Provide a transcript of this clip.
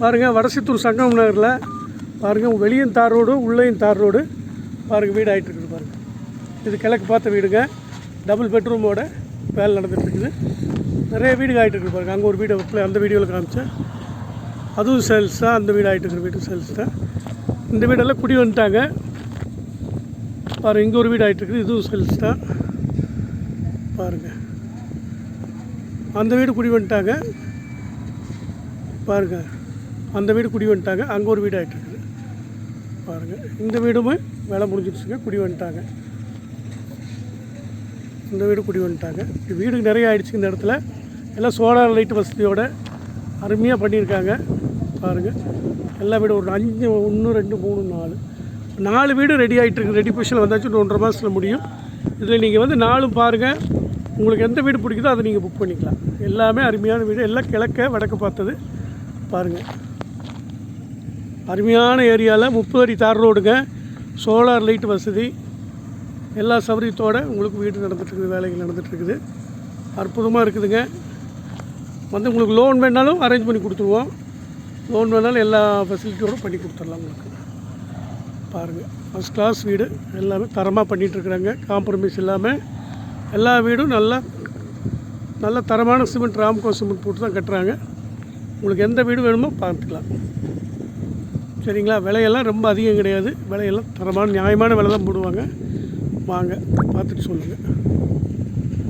பாருங்கள் வடசித்தூர் சங்கம் நகரில். பாருங்கள் வெளியும் தார் ரோடு உள்ளேயும் தார் ரோடு. பாருங்கள் வீடு ஆகிட்டு இருக்குது பாருங்கள் இது கிழக்கு பார்த்த வீடுங்க. டபுள் பெட்ரூமோட வேலை நடந்துட்டு இருக்குது. நிறைய வீடு ஆகிட்டு இருக்குது பாருங்கள் அங்கே ஒரு வீடு அப்பல அந்த வீடியோவில் காமிச்சேன். அதுவும் சேல்ஸ் தான். அந்த வீடு ஆகிட்டு இருக்கிற வீடு சேல்ஸ் தான். இந்த வீடெல்லாம் குடி வந்துட்டாங்க. பாருங்கள் இங்கே ஒரு வீடு ஆகிட்டு இருக்குது. இதுவும் சேல்ஸ் தான். பாருங்கள் அந்த வீடு குடி வந்துட்டாங்க. பாருங்கள் அந்த வீடு குடி வந்துட்டாங்க. அங்கே ஒரு வீடு ஆகிட்டு பாருங்கள் இந்த வீடுமே வேலை முடிஞ்சிடுச்சுங்க குடி வந்துட்டாங்க. இந்த வீடு குடி வந்துட்டாங்க. வீடு நிறைய ஆயிடுச்சு இந்த இடத்துல. எல்லாம் சோலார் லைட் வசதியோடு அருமையாக பண்ணியிருக்காங்க. பாருங்கள் எல்லா வீடும் ஒரு அஞ்சு ஒன்று ரெண்டு மூணு நாலு. நாலு வீடு ரெடி ஆகிட்டுருக்கு ரெடி பொசிஷனில் வந்தாச்சு இன்னும் ஒன்றரை மாதத்தில் முடியும். இதில் நீங்கள் வந்து நாலும் பாருங்கள் உங்களுக்கு எந்த வீடு பிடிக்குதோ அதை நீங்கள் புக் பண்ணிக்கலாம். எல்லாமே அருமையான வீடு. எல்லாம் கிழக்க வடக்கு பார்த்தது. பாருங்கள் அருமையான ஏரியாவில் முப்பது அடி தார் ரோடுங்க. சோலார் லைட் வசதி. எல்லா சௌகரியத்தோடு உங்களுக்கு வீடு நடந்துகிட்ருக்குது வேலைகள் நடந்துகிட்ருக்குது அற்புதமாக இருக்குதுங்க. வந்து உங்களுக்கு லோன் வேணாலும் அரேஞ்ச் பண்ணி கொடுத்துருவோம். லோன் வேணாலும் எல்லா ஃபெசிலிட்டியோடும் பண்ணி கொடுத்துடலாம் உங்களுக்கு. பாருங்கள் ஃபஸ்ட் கிளாஸ் வீடு. எல்லாமே தரமாக பண்ணிகிட்ருக்குறாங்க காம்ப்ரமைஸ் இல்லாமல் எல்லா வீடும் நல்லா நல்ல தரமான சிமெண்ட் ராம்கோ சிமெண்ட் போட்டு தான் கட்டுறாங்க. உங்களுக்கு எந்த வீடு வேணுமோ பார்த்துக்கலாம். சரிங்களா? விலையெல்லாம் ரொம்ப அதிகம் கிடையாது. விலையெல்லாம் தரமான நியாயமான விலை தான் போடுவாங்க. வாங்க பார்த்துட்டு சொல்லுங்கள்